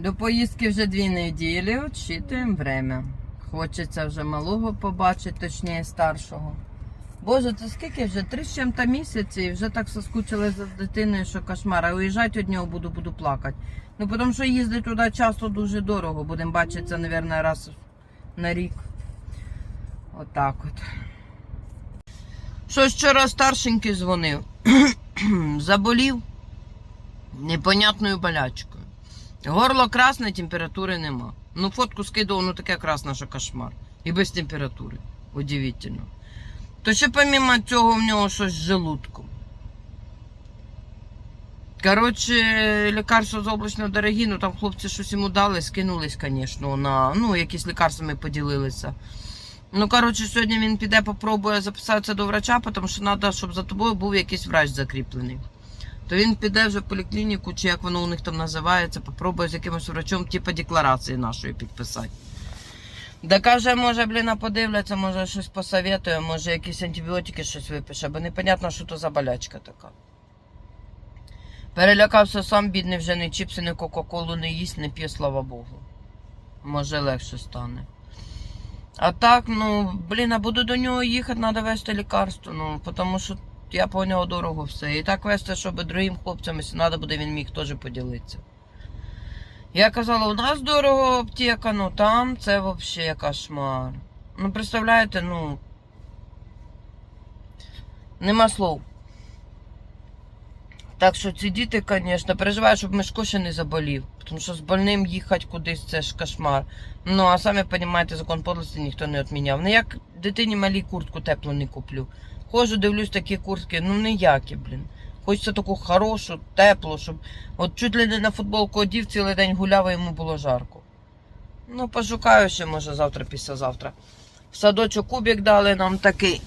До поїздки вже дві неділі, очікуємо время. Хочеться вже малого побачити, точніше старшого. Боже, це скільки вже? Три з чим-то місяці і вже так соскучили за дитиною, що кошмар. А уїжджати від нього буду, буду плакати. Ну, тому що їздити туди часто дуже дорого. Будемо бачитися, мабуть, раз на рік. Отак от. Щось вчора старшенький дзвонив. Заболів непонятною болячкою. Горло красне, температури нема. Ну, фотку скидував, ну таке красне, що кошмар. І без температури. Удивительно. То ще помимо цього в нього щось з желудком. Коротше, лікарства заоблачно дорогі, ну там хлопці щось йому дали, скинулись, звісно, на ну, якісь лікарствами поділилися. Ну, коротше, сьогодні він піде, попробує записатися до врача, тому що треба, щоб за тобою був якийсь врач закріплений. То він піде вже в поліклініку, чи як воно у них там називається, попробує з якимось врачом, типу декларації нашої підписати. Да каже, може, блін, подивляться, може щось посоветує, може якісь антибіотики щось випише, бо непонятно, що то за болячка така. Перелякався сам, бідний, вже не чіпси, не Кока-Колу не їсть, не п'є, слава Богу. Може легше стане. А так, ну, блін, а буду до нього їхати, треба вести лікарство, ну, тому що я по нього дорого все. І так вести, щоб другим хлопцям, якщо треба буде, він міг теж поділитися. Я казала, у нас дорого аптека, ну там це взагалі кошмар. Ну, представляєте, ну. Нема слов. Так що ці діти, звісно, переживають, щоб Мишко ще не заболів. Тому що з больним їхати кудись це ж кошмар. Ну, а самі розумієте, закон подлості ніхто не відміняв. Ну як дитині малій куртку теплу не куплю. Ходжу, дивлюсь такі куртки, ну ніякі, блін. Хочеться таку хорошу, теплу, щоб от чуть ли не на футболку одів цілий день гуляв, а йому було жарко. Ну, пошукаю ще, може, завтра, післязавтра. В садочок кубик дали нам такий.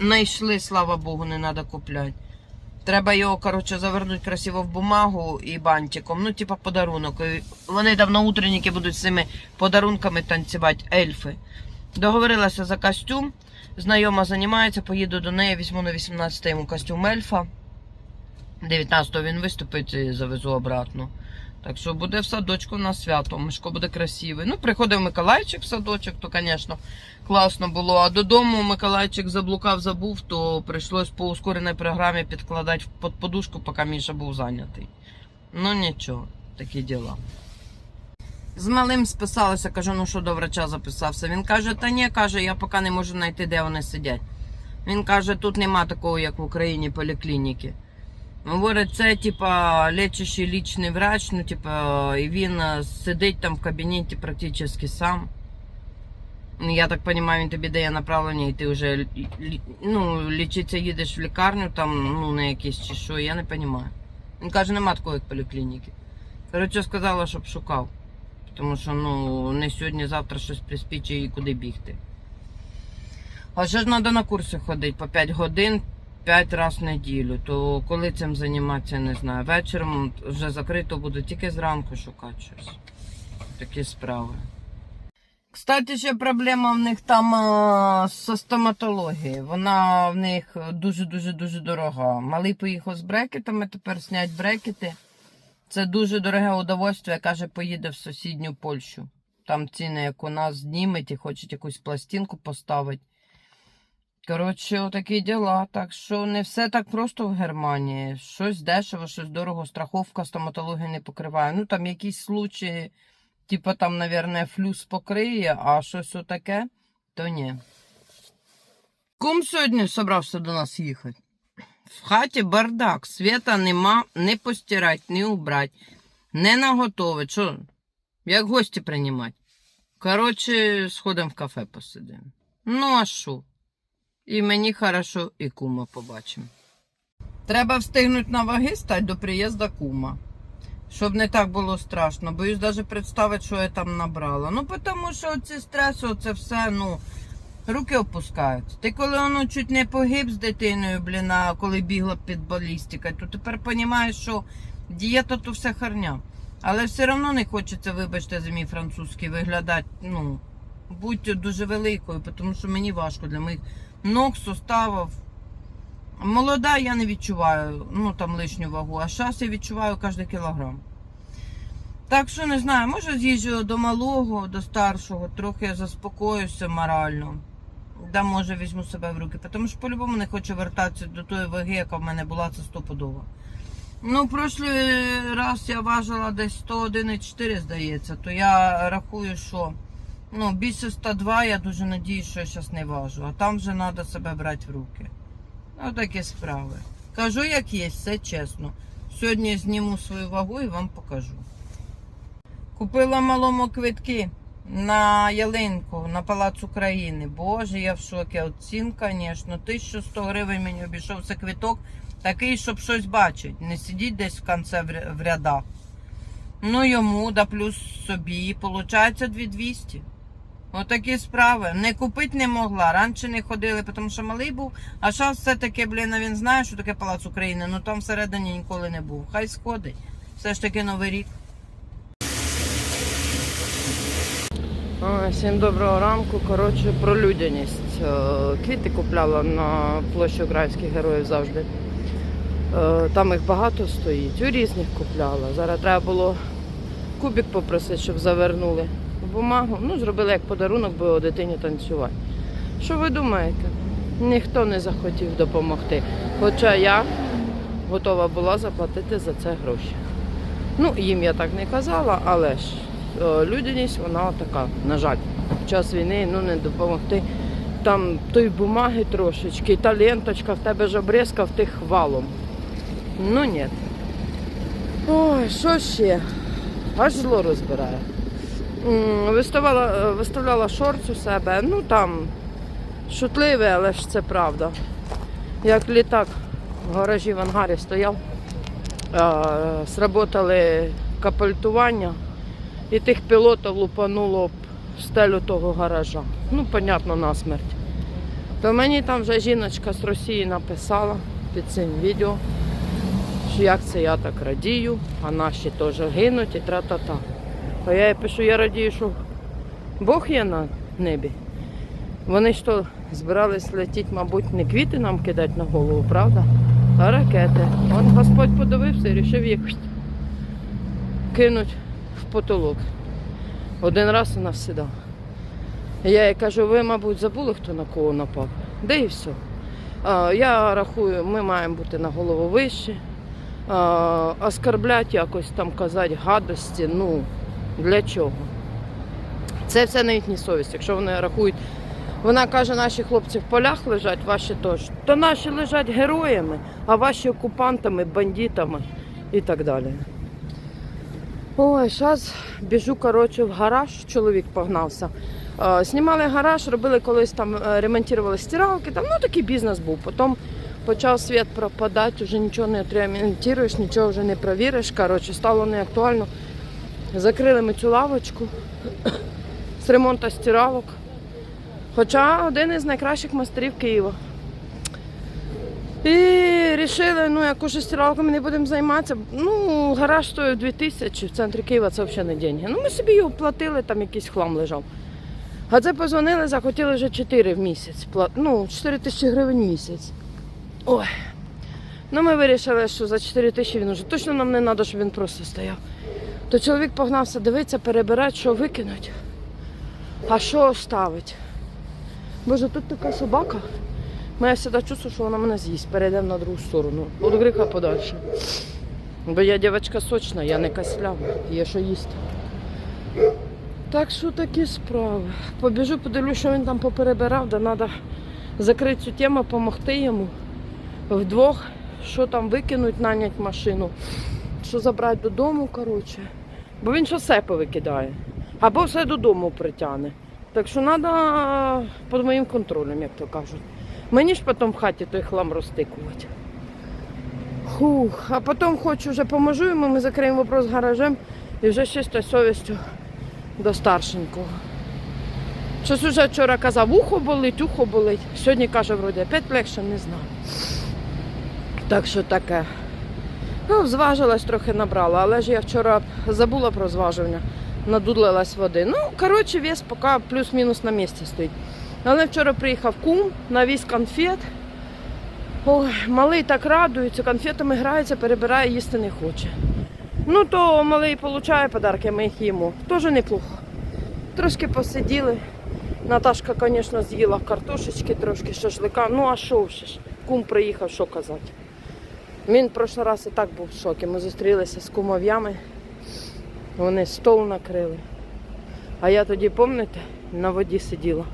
Найшли, слава Богу, не треба купляти. Треба його, коротше, завернути красиво в бумагу і бантиком. Ну, типа подарунок. І Вони там на утренніки будуть з цими подарунками танцювати, ельфи. Договорилася за костюм. Знайома займається, поїду до неї, візьму на 18 йому костюм ельфа. 19-го він виступить і завезу обратно. Так що буде в садочку на свято. Мишко буде красивий. Ну, приходив Миколайчик в садочок, то, звісно, класно було. А додому Миколайчик заблукав, забув, то прийшлось по ускореній програмі підкладати під подушку, поки Міша був зайнятий. Ну нічого, такі діла. З малим списалася, кажу, ну що до врача записався. Він каже, та ні, каже, я поки не можу знайти, де вони сидять. Він каже, тут нема такого, як в Україні, поліклініки. Говорить, це типа лечащий лічний врач, ну типа, і він е, сидить там в кабінеті практично сам. Ну, Я так розумію, він тобі дає направлення, і ти вже ну, лічиться, їдеш в лікарню, там, ну, на якісь чи що, я не розумію. Він каже, нема такої поліклініки. Коротше, сказала, щоб шукав. Тому що ну, не сьогодні, завтра щось приспічує і куди бігти. А ще ж треба на курси ходити по 5 годин, 5 разів в неділю. То коли цим займатися, не знаю. Вечором вже закрито буду, тільки зранку шукати щось. Такі справи. Кстати, ще проблема в них там а, зі стоматологією. Вона в них дуже-дуже дуже дорога. Малий поїхав з брекетами, тепер снять брекети. Це дуже дороге удовольствие, каже, поїде в сусідню Польщу. Там ціни, як у нас знімуть і хочуть якусь пластинку поставити. Коротше, отакі діла. Так що не все так просто в Германії. Щось дешево, щось дорого, страховка стоматології не покриває. Ну там якісь случаї, типу там, мабуть, флюс покриє, а щось отаке, то ні. Кум сьогодні собрався до нас їхати. В хаті бардак, світа нема, не постирати, не убрати, не наготовити. Що, як гості приймати? Коротше, сходимо в кафе посидимо. Ну, а що? І мені хорошо, і кума побачимо. Треба встигнути на ваги стати до приїзду кума. Щоб не так було страшно. Боюсь навіть представити, що я там набрала. Ну, тому що ці стреси, це все, ну, руки опускаються. Ти коли воно чуть не погиб з дитиною, блін, а коли бігла під балістикою, то тепер розумієш, що дієта то все харня. Але все одно не хочеться, вибачте, за мій французький виглядати, ну, будь дуже великою, тому що мені важко для моїх ног, суставів. Молода я не відчуваю, ну там лишню вагу, а зараз я відчуваю кожен кілограм. Так що не знаю, може з'їжджу до малого, до старшого, трохи заспокоюся морально. Да, може, візьму себе в руки, тому що по-любому не хочу вертатися до тої ваги, яка в мене була, це стопудово. Ну, прошлий раз я важила десь 101,4, здається, то я рахую, що ну, більше 102, я дуже надіюсь, що я зараз не важу. А там вже треба себе брати в руки. Ну, такі справи. Кажу, як є, все чесно. Сьогодні зніму свою вагу і вам покажу. Купила малому квитки на ялинку на Палац України. Боже, я в шокі. От цін, звісно, 1100 гривень мені обійшовся квиток. Такий, щоб щось бачить. Не сидіть десь в кінці в рядах. Ну йому, да плюс собі. Получається 2200. Отакі справи. Не купити не могла. Раніше не ходили, тому що малий був. А зараз все-таки, блін, він знає, що таке Палац України. Ну там всередині ніколи не був. Хай сходить. Все ж таки Новий рік. Всім доброго ранку. Коротше, про людяність. Е, Квіти купляла на площі українських героїв завжди. Е, Там їх багато стоїть. У різних купляла. Зараз треба було кубик попросити, щоб завернули в бумагу. Ну, зробили як подарунок, бо дитині танцювати. Що ви думаєте? Ніхто не захотів допомогти. Хоча я готова була заплатити за це гроші. Ну, їм я так не казала, але ж людяність вона така, на жаль. В час війни ну, не допомогти. Там той бумаги трошечки, та ленточка, в тебе ж обрізка в тих валом. Ну ні. Ой, що ще? Аж зло розбирає. М, Виставляла, е, шорт у себе, ну там шутливе, але ж це правда. Як літак в гаражі в ангарі стояв, е, сработали капультування і тих пілотів лупануло в стелю того гаража. Ну, понятно, насмерть. То мені там вже жіночка з Росії написала під цим відео, що як це я так радію, а наші теж гинуть і тра-та-та. А я їй пишу, я радію, що Бог є на небі. Вони ж то збирались летіти, мабуть, не квіти нам кидати на голову, правда? А ракети. От Господь подивився і вирішив їх кинуть в потолок. Один раз і навсіда. Я їй кажу, ви, мабуть, забули, хто на кого напав. Де і все. Я рахую, ми маємо бути на голову вище. А, оскорблять якось там казати гадості. Ну, для чого? Це все на їхній совість. Якщо вони рахують, вона каже, наші хлопці в полях лежать, ваші теж. То наші лежать героями, а ваші окупантами, бандитами і так далі. Ой, зараз біжу, коротше, в гараж, чоловік погнався. Е, Знімали гараж, робили колись там, е, ремонтували стиралки, там, ну такий бізнес був. Потім почав світ пропадати, вже нічого не отремонтуєш, нічого вже не провіриш. Коротше, стало неактуально. Закрили ми цю лавочку з ремонту стиралок. Хоча один із найкращих майстерів Києва. І вирішили, ну як уже стиралками не будемо займатися. Ну, гараж стоїть 2000, в центрі Києва це взагалі не деньги. Ну ми собі його платили, там якийсь хлам лежав. А це позвонили, захотіли вже 4 в місяць. Ну, 4 тисячі гривень в місяць. Ой. Ну ми вирішили, що за 4 тисячі він уже точно нам не треба, щоб він просто стояв. То чоловік погнався дивитися, перебирати, що викинуть, а що оставить. Боже, тут така собака. Ну, я завжди чувствую, що вона мене з'їсть. Перейдемо на другу сторону. От грика подальше. Бо я дівчинка сочна, я не каслява, є що їсти. Так що такі справи. Побіжу, подивлюсь, що він там поперебирав, де треба закрити цю тему, допомогти йому вдвох, що там викинуть, нанять машину, що забрати додому, коротше. Бо він що все повикидає. Або все додому притягне. Так що треба під моїм контролем, як то кажуть. Мені ж потім в хаті той хлам розтикувати. Хух, а потім хочу вже поможу йому, ми закриємо вопрос з гаражем і вже з чистою совістю до старшенького. Щось уже вчора казав, ухо болить, ухо болить. Сьогодні каже, вроді, опять легше, не знаю. Так що таке. Ну, зважилась, трохи набрала, але ж я вчора забула про зважування, надудлилась води. Ну, коротше, вес поки плюс-мінус на місці стоїть. Але вчора приїхав кум, навіз конфет. Ой, малий так радується, конфетами грається, перебирає, їсти не хоче. Ну, то малий получає подарки, ми їх їмо. Теж неплохо. Трошки посиділи. Наташка, звісно, з'їла картошечки, трошки шашлика. Ну, а що ж? Кум приїхав, що казати. Він в прошлий раз і так був в шокі. Ми зустрілися з кумов'ями. Вони стол накрили. А я тоді, пам'ятаєте, на воді сиділа.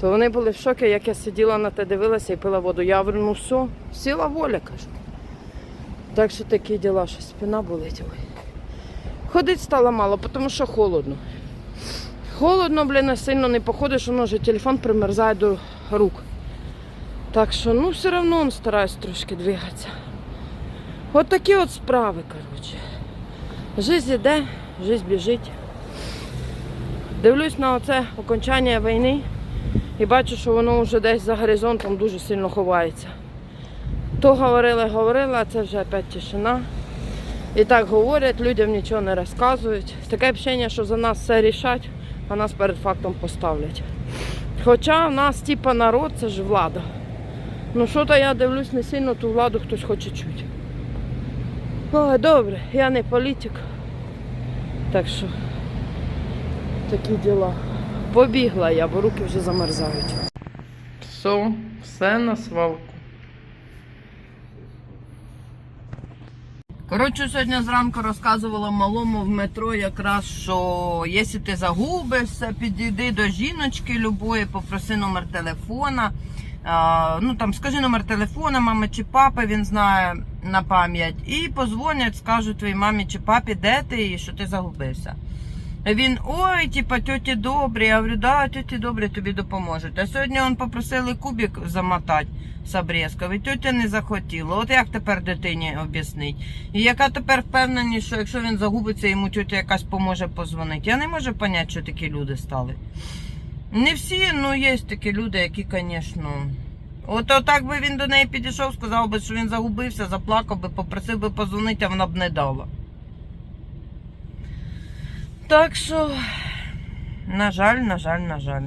То вони були в шокі, як я сиділа на те, дивилася і пила воду. Я говорю, ну все, сіла воля, кажу. Так що такі діла, що спина болить. Ой. Ходить стало мало, тому що холодно. Холодно, блін, сильно не походиш, воно вже телефон примерзає до рук. Так що, ну, все одно стараюсь трошки двигатися. От такі от справи, коротше. Жизнь іде, жизнь біжить. Дивлюсь на оце окончання війни і бачу, що воно вже десь за горизонтом дуже сильно ховається. То говорили, говорили, а це вже опять тишина. І так говорять, людям нічого не розказують. Таке впечатлення, що за нас все рішать, а нас перед фактом поставлять. Хоча в нас, типа, народ, це ж влада. Ну що то я дивлюсь не сильно, ту владу хтось хоче чути. Ой, добре, я не політик. Так що такі діла. Побігла я, бо руки вже замерзають. Все, все на свалку. Коротше, сьогодні зранку розказувала малому в метро якраз, що якщо ти загубишся, підійди до жіночки любої, попроси номер телефона. Ну там скажи номер телефона, мами чи папи, він знає на пам'ять. І позвонять, скажуть твоїй мамі чи папі, де ти і що ти загубився. Він, ой, типа, тьоті добрі. Я говорю, да, тьоті добрі тобі допоможуть. А сьогодні он попросили кубик замотати з обрізкою, і тьотя не захотіла. От як тепер дитині об'яснить? І яка тепер впевненість, що якщо він загубиться, йому тьотя якась поможе позвонити. Я не можу зрозуміти, що такі люди стали. Не всі, ну є такі люди, які, звісно. От отак би він до неї підійшов, сказав би, що він загубився, заплакав би, попросив би позвонити, а вона б не дала. Так що, на жаль, на жаль, на жаль.